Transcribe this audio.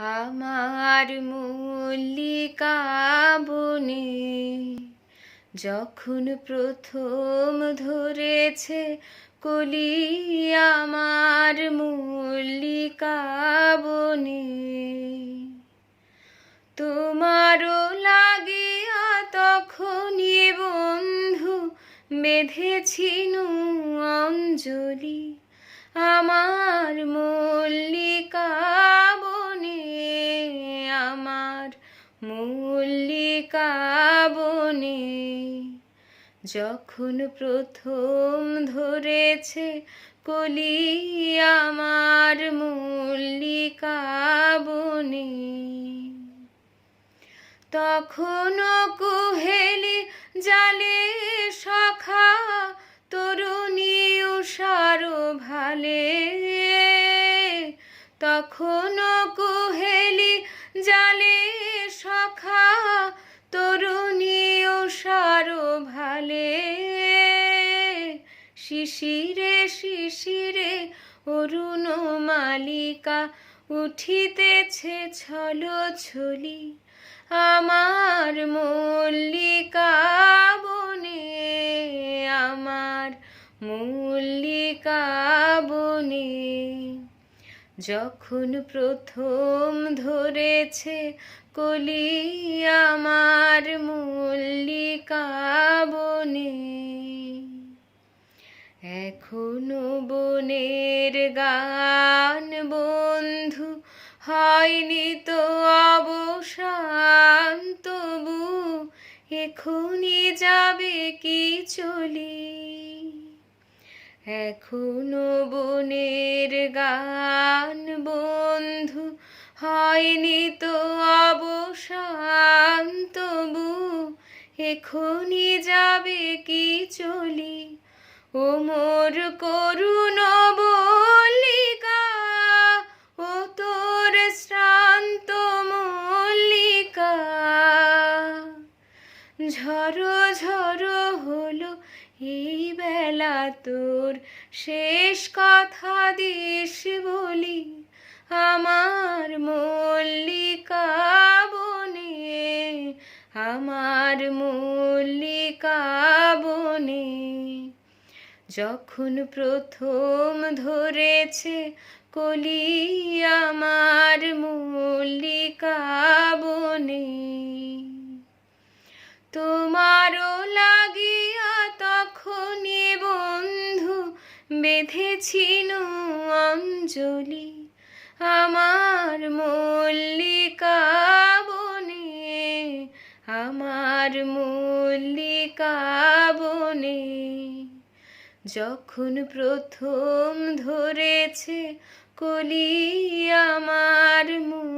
আমার মল্লিকা বনে যখন প্রথম ধরেছে কলি আমার মল্লিকা বনে, তোমারও লাগিয়া তখনই বন্ধু বেঁধেছিল অঞ্জলি। আমার মল্লিকা আমার মল্লিকা বনে যখন প্রথম ধরেছে কলি আমার মল্লিকা বনে তখনও কুহেলি জালে সখা তরুণী উষার ভালে, তখনও কুহেলি জালে সখা তরুণী উষার ভালে শিশিরে শিশিরে অরুণ মালিকা উঠিতেছে ছল ছলি। আমার মল্লিকা বনে, আমার মল্লিকা বনে। যখন প্রথম ধরেছে কলি আমার মল্লিকা বনে, এখনও বনের গান বন্ধু হয়নি তো অবসান, তবু এখনই যাবে কি চলি? এখনও বনের গান বন্ধু, হয়নি তো অবসান তবু। এখনই যাবে কি চলি? ও মোর করুণ বলিকা, ও তোর শ্রান্ত মল্লিকা। ঝড়ো ঝড়ো এই বেলা তোর শেষ কথা দিস বলি, আমার মল্লিকা বনে, আমার মল্লিকা বনে। যখন প্রথম ধরেছে কলি আমার মল্লিকা বনে, তোমারও বেঁধেছিল অঞ্জলি আমার মল্লিকা বনে আমার মল্লিকা বনে। যখন প্রথম ধরেছে কলি আমার মু